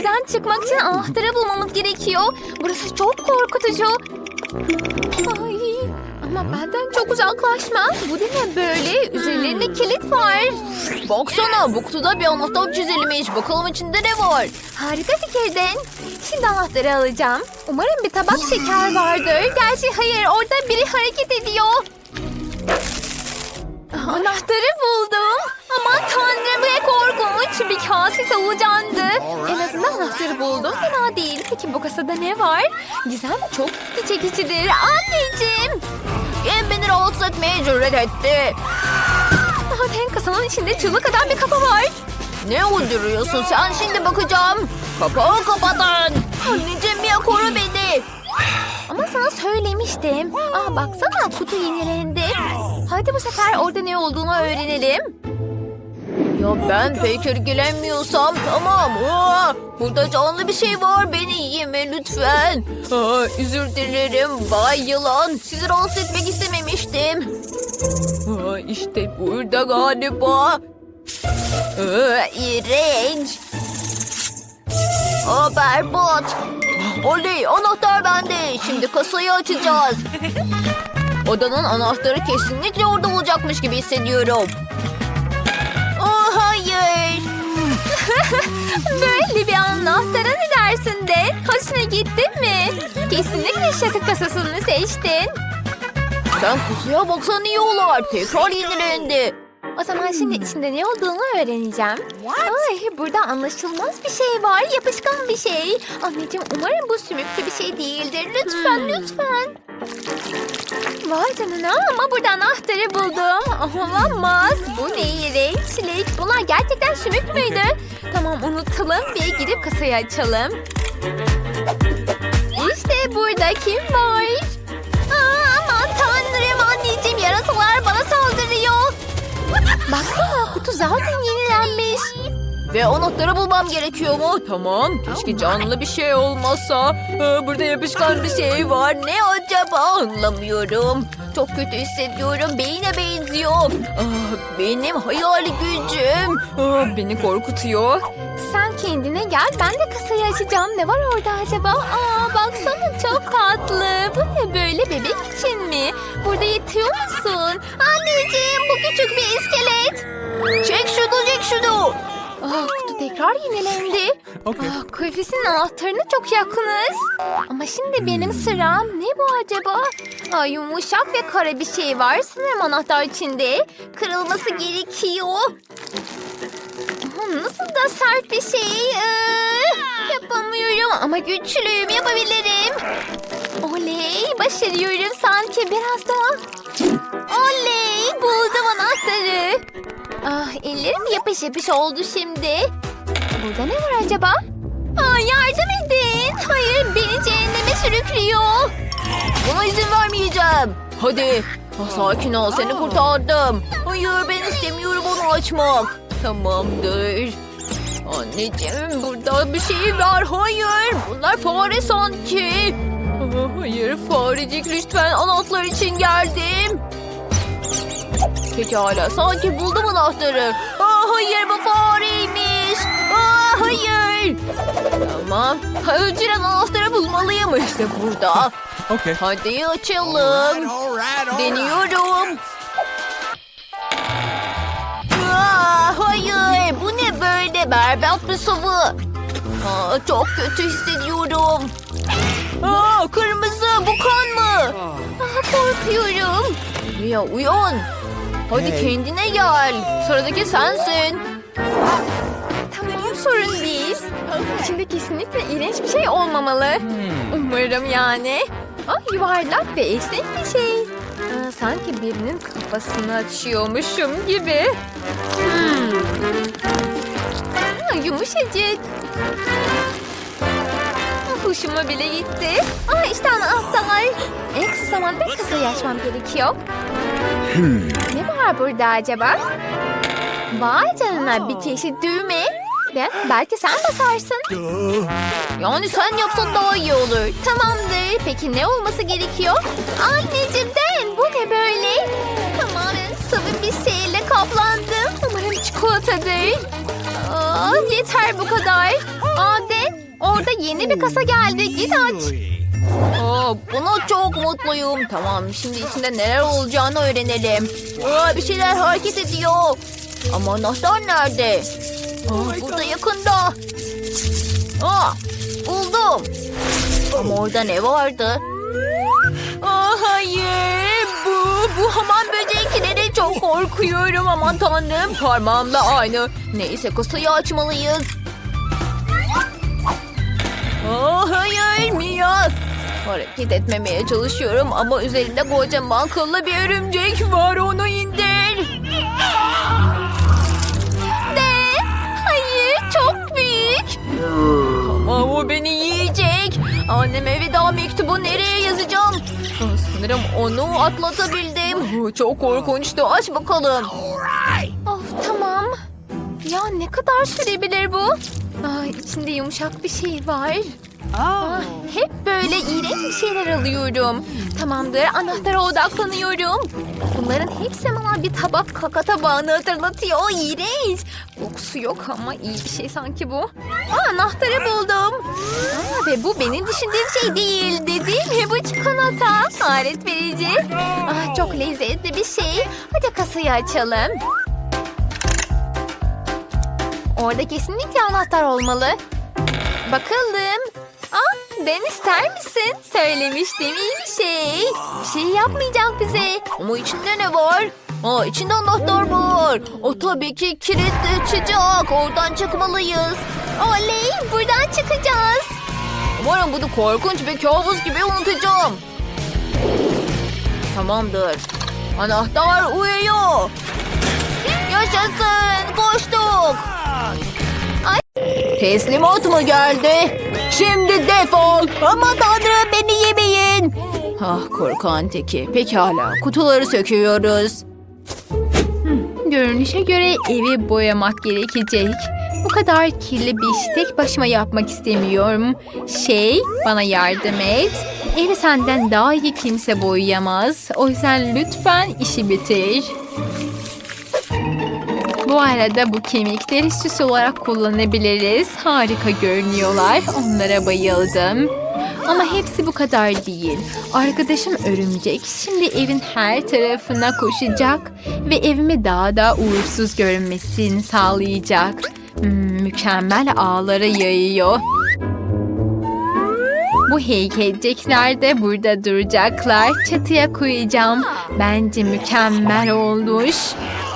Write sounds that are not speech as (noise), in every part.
Buradan çıkmak için anahtarı bulmamız gerekiyor. Burası çok korkutucu. Ay, ama benden çok uzaklaşma. Bu ne böyle? Üzerlerinde kilit var. Baksana bu kutuda bir anahtar çizilmiş. Bakalım içinde ne var? Harika fikirdin. Şimdi anahtarı alacağım. Umarım bir tabak şeker vardır. Gerçi hayır orada biri hareket ediyor. Anahtarı buldum. Aman tanrım ne korkunç. Bir kase solucandı. En azından anahtarı buldum. Fena değil. Peki bu kasada ne var? Gizem çok ilgi çekicidir. Anneciğim. Kim beni rahatsız etmeye cüret etti? Zaten kasanın içinde çığlık atan bir kafa var. Ne uyduruyorsun sen şimdi bakacağım. Kapağı kapatın. Anneciğim ya koru beni. Ama sana söylemiştim. Aa baksana kutu yenilendi. Hadi bu sefer orada ne olduğunu öğrenelim. Ya ben pek ilgilenmiyorsam tamam. Aa, burada canlı bir şey var beni yeme lütfen. Aa, özür dilerim Bay Yılan. Sizi rahatsız etmek istememiştim. Aa, işte burada galiba. Aa, iğrenç. Aa. Oley anahtar bende. Şimdi kasayı açacağız. Odanın anahtarı kesinlikle orada olacakmış gibi hissediyorum. Oh hayır. (laughs) Böyle bir anahtara ne dersin de? Hoşuna gitti mi? Kesinlikle şaka kasasını seçtin. Sen kutuya baksan iyi olur. Tekrar yenilendi. O zaman şimdi içinde ne olduğunu öğreneceğim. Ay, burada anlaşılmaz bir şey var. Yapışkan bir şey. Anneciğim umarım bu sümüklü bir şey değildir. Lütfen lütfen. Vay canına ama burada anahtarı buldum. Olamaz. Bu ne iğrençlik. Bunlar gerçekten sümük müydü? (laughs) Tamam unutalım ve gidip kasayı açalım. İşte burada kim var? Baksana kutu zaten yenilenmiş. Ve anahtarı bulmam gerekiyor mu? Tamam. Keşke canlı bir şey olmasa. Aa, burada yapışkan bir şey var. Ne acaba? Anlamıyorum. Çok kötü hissediyorum. Beyine benziyor. Aa, benim hayal gücüm. Aa, beni korkutuyor. Sen kendine gel ben de kasayı açacağım. Ne var orada acaba? Aa baksana çok tatlı. Bu ne böyle bebek için mi? Burada yatıyor musun? Anneciğim bu küçük bir iskelet. Çek şunu çek şunu. Aa, kutu tekrar yenilendi. Okay. Aa, kafesin anahtarına çok yakınız. Ama şimdi benim sıram. Ne bu acaba? Aa, yumuşak ve kara bir şey var. Sanırım anahtar içinde. Kırılması gerekiyor. Aa, Nasıl da sert bir şey. Ee, yapamıyorum ama güçlüyüm yapabilirim. Oley başarıyorum sanki biraz daha. Oley buldum anahtarı. Ah ellerim yapış yapış oldu şimdi. Burada ne var acaba? Aa, yardım edin. Hayır beni cehenneme sürüklüyor. Buna izin vermeyeceğim. Hadi. Ah, sakin ol seni kurtardım. Hayır ben istemiyorum onu açmak. Tamamdır. Anneciğim burada bir şey var. Hayır bunlar fare sanki. Ah, Hayır farecik lütfen anahtar için geldim. Pekala sanki buldum anahtarı. Aa, hayır bu fareymiş. Aa, hayır. Tamam. Ha, Önceden anahtarı bulmalıyım işte burada. (laughs) Okay. Hadi açalım. All right, all Deniyorum. Aa, hayır bu ne böyle berbat bir sıvı. Aa, çok kötü hissediyorum. Aa, kırmızı bu kan mı? Ah, korkuyorum. Ya uyan. Hadi Hey. kendine gel. Sıradaki sensin. Tamam sorun değil. İçinde kesinlikle iğrenç bir şey olmamalı. Umarım yani. Ah yuvarlak ve esnek bir şey. Aa, sanki birinin kafasını açıyormuşum gibi. Hmm. Aa, yumuşacık. Ah, Hoşuma bile gitti. Aa işte anahtar. En kısa zamanda kasayı açmam gerekiyor. Ne var burada acaba? Vay canına bir çeşit düğme. Ve belki sen basarsın. Yani sen yapsan daha iyi olur. Tamamdır. Peki ne olması gerekiyor? Anneciğim Den bu ne böyle? Tamamen sıvı bir şeyle kaplandım. Umarım çikolatadır. Aa, yeter bu kadar. Aa Den yeni bir kasa geldi. Git aç. Aa, buna çok mutluyum. Tamam şimdi içinde neler olacağını öğrenelim. Aa, bir şeyler hareket ediyor. Ama anahtar nerede? Aa, burada yakında. Aa, buldum. Ama orada ne vardı? Aa, hayır bu bu hamam böcekleri çok korkuyorum aman tanrım parmağımla aynı. Neyse kasayı açmalıyız. Aa, hayır Mia. Hareket etmemeye çalışıyorum ama üzerinde kocaman kıllı bir örümcek var onu indir. Ne? Hayır çok büyük. Ama o beni yiyecek. Anneme veda mektubu nereye yazacağım? Sanırım onu atlatabildim. Çok korkunçtu. Aç bakalım. Of tamam. Ya ne kadar sürebilir bu? Ay, içinde yumuşak bir şey var. Ah, hep böyle iğrenç bir şeyler alıyorum. Tamamdır anahtara odaklanıyorum. Bunların hepsi bana bir tabak kaka tabağını hatırlatıyor. İğrenç. Kokusu yok ama iyi bir şey sanki bu. Aa, anahtarı buldum. Aa, ve bu benim düşündüğüm şey değil. Dediğim bu çikolata. Alet verici. Ah, çok lezzetli bir şey. Hadi kasayı açalım. Orada kesinlikle anahtar olmalı. Bakalım. Aa, ben ister misin? Söylemiştim iyi bir şey. Bir şey yapmayacak bize. Ama içinde ne var? Aa, içinde anahtar var. O tabii ki kilitli çıkacak. Oradan çıkmalıyız. Oley buradan çıkacağız. Umarım bunu korkunç bir kabus gibi unutacağım. Tamamdır. Anahtar uyuyor. Yaşasın. Koştuk. Ay. Teslimat mı geldi? Şimdi defol. Aman tanrım beni yemeyin. Ah korkan teki. Pekala kutuları söküyoruz. Görünüşe göre evi boyamak gerekecek. Bu kadar kirli bir işi tek başıma yapmak istemiyorum. Şey, bana yardım et. Evi senden daha iyi kimse boyayamaz. O yüzden lütfen işi bitir. Bu arada bu kemikleri süs olarak kullanabiliriz. Harika görünüyorlar. Onlara bayıldım. Ama hepsi bu kadar değil. Arkadaşım örümcek şimdi evin her tarafına koşacak ve evimi daha da uğursuz görünmesini sağlayacak. Hmm, mükemmel ağlara yayıyor. Bu heykelcikler de burada duracaklar. Çatıya koyacağım. Bence mükemmel olmuş.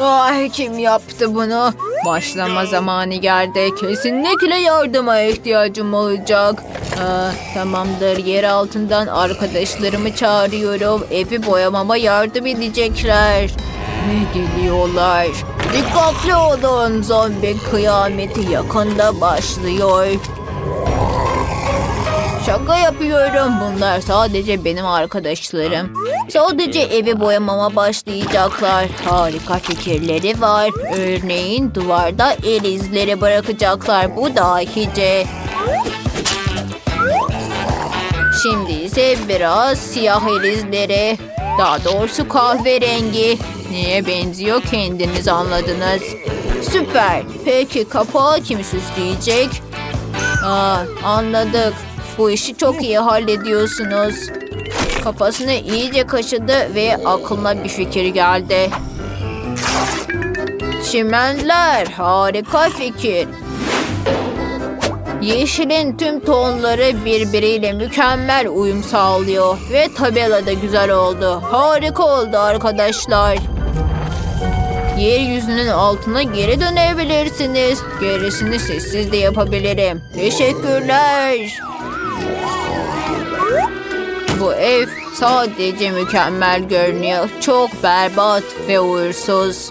Ay kim yaptı bunu? Başlama zamanı geldi. Kesinlikle yardıma ihtiyacım olacak. Aa, tamamdır yer altından arkadaşlarımı çağırıyorum. Evi boyamama yardım edecekler. Ve geliyorlar. Dikkatli olun zombi kıyameti yakında başlıyor. Şaka yapıyorum. Bunlar sadece benim arkadaşlarım. Sadece evi boyamama başlayacaklar. Harika fikirleri var. Örneğin duvarda el izleri bırakacaklar. Bu dahice. Şimdi ise biraz siyah el izleri. Daha doğrusu kahverengi. Neye benziyor kendiniz anladınız. Süper. Peki kapağı kim süsleyecek? Aa, anladık. Bu işi çok iyi hallediyorsunuz. Kafasını iyice kaşıdı ve aklına bir fikir geldi. Çimenler harika fikir. Yeşilin tüm tonları birbiriyle mükemmel uyum sağlıyor ve tabela da güzel oldu. Harika oldu arkadaşlar. Yeryüzünün altına geri dönebilirsiniz. Gerisini sessiz de yapabilirim. Teşekkürler. Bu ev sadece mükemmel görünüyor. Çok berbat ve uğursuz.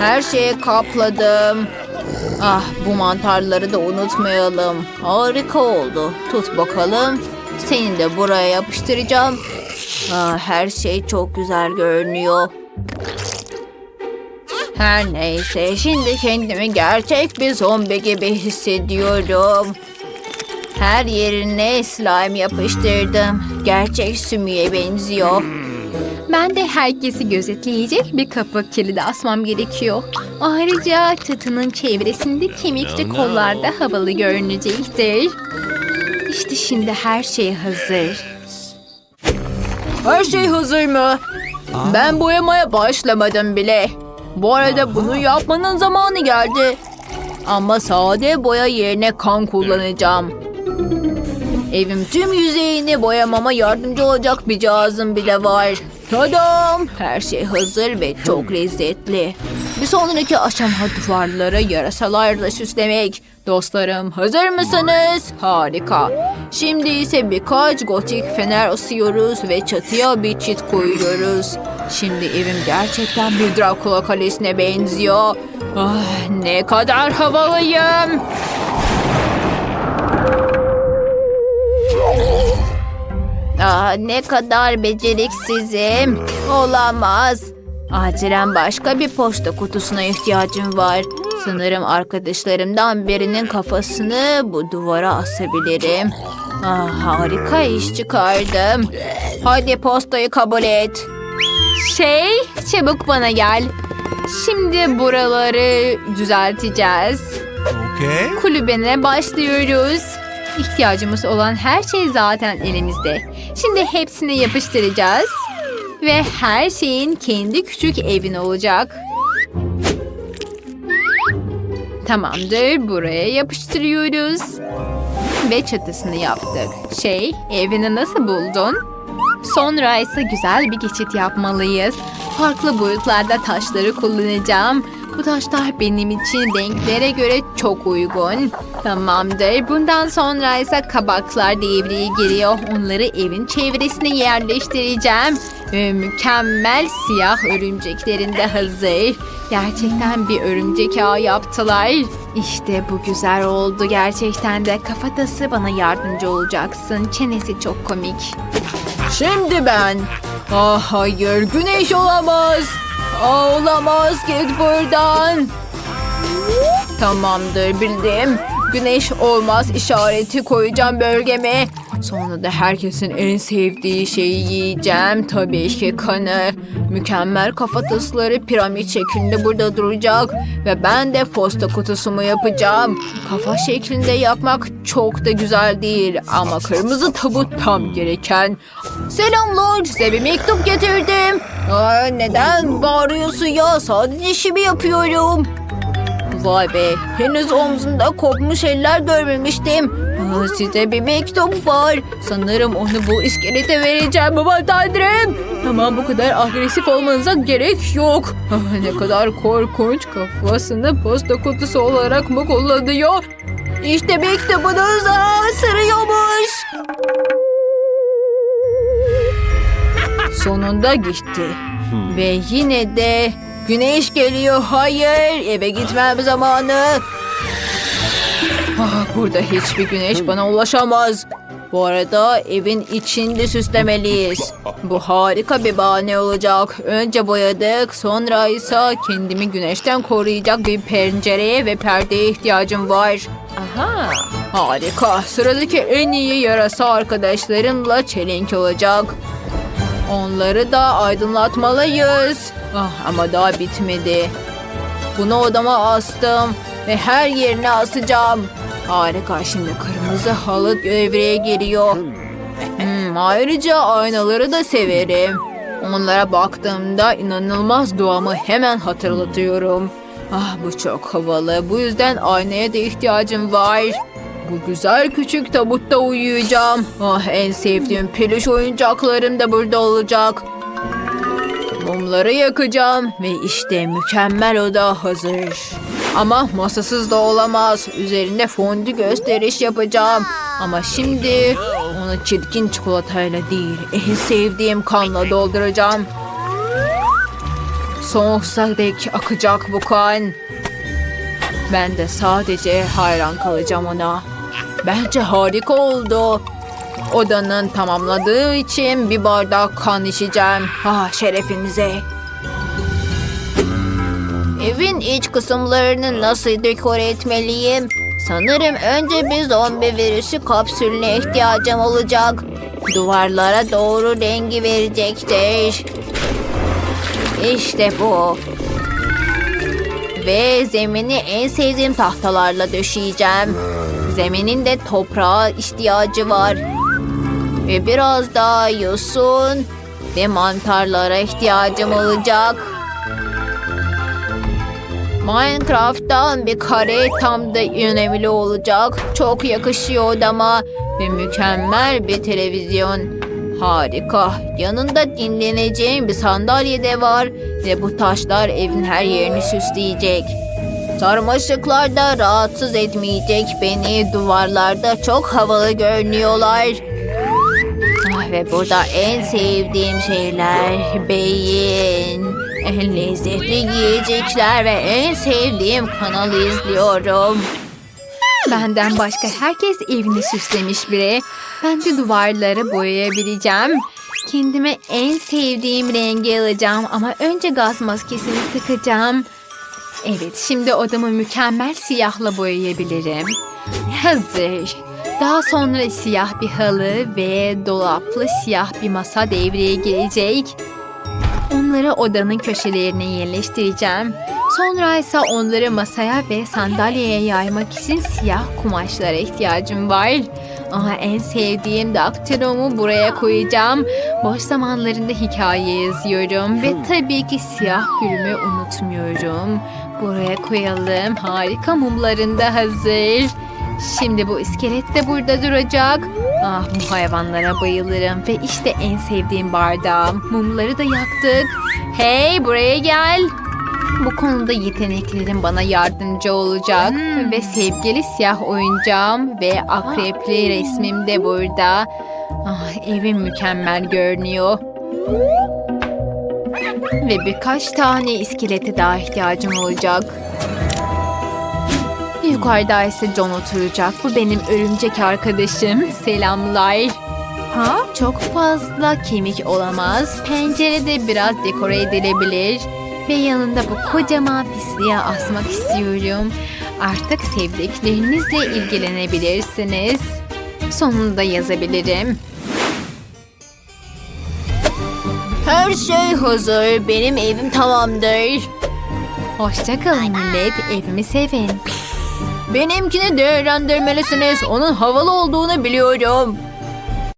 Her şeyi kapladım. Ah bu mantarları da unutmayalım. Harika oldu. Tut bakalım. Seni de buraya yapıştıracağım. Ah, her şey çok güzel görünüyor. Her neyse şimdi kendimi gerçek bir zombi gibi hissediyorum. Her yerine slime yapıştırdım. Gerçek sümüğe benziyor. Ben de herkesi gözetleyecek bir kapı kilidi asmam gerekiyor. Ayrıca çatının çevresinde kemikli kollar da havalı görünecektir. İşte şimdi her şey hazır. Her şey hazır mı? Ben boyamaya başlamadım bile. Bu arada bunu yapmanın zamanı geldi. Ama sade boya yerine kan kullanacağım. Evim tüm yüzeyini boyamama yardımcı olacak bir cihazım bile var. Tadam! Her şey hazır ve çok lezzetli. Bir sonraki aşama duvarları yarasalarla süslemek. Dostlarım hazır mısınız? Harika. Şimdi ise birkaç gotik fener asıyoruz ve çatıya bir çit koyuyoruz. Şimdi evim gerçekten bir Dracula kalesine benziyor. Ah, ne kadar havalıyım. Aa, ne kadar beceriksizim. Olamaz. Acilen başka bir posta kutusuna ihtiyacım var. Sanırım arkadaşlarımdan birinin kafasını bu duvara asabilirim. Ah, harika iş çıkardım. Hadi postayı kabul et. Şey, çabuk bana gel. Şimdi buraları düzelteceğiz. Okay. Kulübene başlıyoruz. İhtiyacımız olan her şey zaten elimizde. Şimdi hepsini yapıştıracağız. Ve her şeyin kendi küçük evin olacak. Tamamdır. Buraya yapıştırıyoruz. Ve çatısını yaptık. Şey, evini nasıl buldun? Sonra ise güzel bir geçit yapmalıyız. Farklı boyutlarda taşları kullanacağım. Bu taşlar benim için renklere göre çok uygun. Tamamdır. Bundan sonra ise kabaklar devreye giriyor. Onları evin çevresine yerleştireceğim. Ve mükemmel siyah örümceklerin de hazır. Gerçekten bir örümcek ağı yaptılar. İşte bu güzel oldu gerçekten de. Kafatası bana yardımcı olacaksın. Çenesi çok komik. Şimdi ben. Ah hayır güneş olamaz. Aa, olamaz git buradan. Tamamdır bildim. Güneş olmaz işareti koyacağım bölgeme. Sonra da herkesin en sevdiği şeyi yiyeceğim. Tabii ki kanı. Mükemmel kafatasları piramit şeklinde burada duracak. Ve ben de posta kutusumu yapacağım. Kafa şeklinde yapmak çok da güzel değil. Ama kırmızı tabut tam gereken. Selamlar size bir mektup getirdim. Aa, neden bağırıyorsun ya? Sadece işimi yapıyorum. Vay be, henüz omzunda kopmuş eller görmemiştim. Aa, size bir mektup var. Sanırım onu bu iskelete vereceğim baba tanrım. Tamam bu kadar agresif olmanıza gerek yok. Ah, ne kadar korkunç kafasını posta kutusu olarak mı kullanıyor? İşte mektubunuz aa, sırıyormuş. Sonunda gitti. Ve yine de güneş geliyor. Hayır eve gitmem zamanı. Ah, burada hiçbir güneş bana ulaşamaz. Bu arada evin içinde süslemeliyiz. Bu harika bir bahane olacak. Önce boyadık, sonra ise kendimi güneşten koruyacak bir pencereye ve perdeye ihtiyacım var. Aha. Harika. Sıradaki en iyi yarasa arkadaşlarımla çelenk olacak. Onları da aydınlatmalıyız. Ah, ama daha bitmedi. Bunu odama astım ve her yerine asacağım. Harika şimdi kırmızı halı devreye giriyor. Hmm, ayrıca aynaları da severim. Onlara baktığımda inanılmaz doğamı hemen hatırlatıyorum. Ah bu çok havalı. Bu yüzden aynaya da ihtiyacım var. Bu güzel küçük tabutta uyuyacağım. Ah en sevdiğim peluş oyuncaklarım da burada olacak. Mumları yakacağım ve işte mükemmel oda hazır. Ama masasız da olamaz. Üzerinde fondü gösteriş yapacağım. Ama şimdi onu çirkin çikolatayla değil, en sevdiğim kanla dolduracağım. Sonsuza dek akacak bu kan. Ben de sadece hayran kalacağım ona. Bence harika oldu. Odanın tamamladığı için bir bardak kan içeceğim. Ah şerefinize. Evin iç kısımlarını nasıl dekore etmeliyim? Sanırım önce bir zombi virüsü kapsülüne ihtiyacım olacak. Duvarlara doğru rengi verecektir. İşte bu. Ve zemini en sevdiğim tahtalarla döşeyeceğim. Zeminin de toprağa ihtiyacı var. Ve biraz daha yosun ve mantarlara ihtiyacım olacak. Minecraft'tan bir kare tam da önemli olacak. Çok yakışıyor odama ve mükemmel bir televizyon. Harika. Yanında dinleneceğim bir sandalye de var ve bu taşlar evin her yerini süsleyecek. Sarmaşıklar da rahatsız etmeyecek beni. Duvarlarda çok havalı görünüyorlar. Ah, ve burada en sevdiğim şeyler beyin. En lezzetli yiyecekler ve en sevdiğim kanalı izliyorum. Benden başka herkes evini süslemiş biri. Ben de duvarları boyayabileceğim. Kendime en sevdiğim rengi alacağım ama önce gaz maskesini takacağım. Evet, şimdi odamı mükemmel siyahla boyayabilirim. Hazır. Daha sonra siyah bir halı ve dolaplı siyah bir masa devreye girecek. Onları odanın köşelerine yerleştireceğim. Sonra ise onları masaya ve sandalyeye yaymak için siyah kumaşlara ihtiyacım var. Ama en sevdiğim daktilomu buraya koyacağım. Boş zamanlarında hikaye yazıyorum ve tabii ki siyah gülümü unutmuyorum. Buraya koyalım. Harika mumların da hazır. Şimdi bu iskelet de burada duracak. Ah bu hayvanlara bayılırım ve işte en sevdiğim bardağım. Mumları da yaktık. Hey buraya gel. Bu konuda yeteneklerim bana yardımcı olacak. Ve sevgili siyah oyuncağım ve akrepli resmim de burada. Ah, evim mükemmel görünüyor. Ve birkaç tane iskelete daha ihtiyacım olacak. Yukarıda ise John oturacak. Bu benim örümcek arkadaşım. (laughs) Selamlar. Ha? Çok fazla kemik olamaz. Pencerede biraz dekore edilebilir. Ve yanında bu kocaman pisliğe asmak istiyorum. Artık sevdiklerinizle ilgilenebilirsiniz. Sonunda yazabilirim. Her şey hazır. Benim evim tamamdır. Hoşçakalın millet. Evimi sevin. Benimkini değerlendirmelisiniz. Onun havalı olduğunu biliyorum.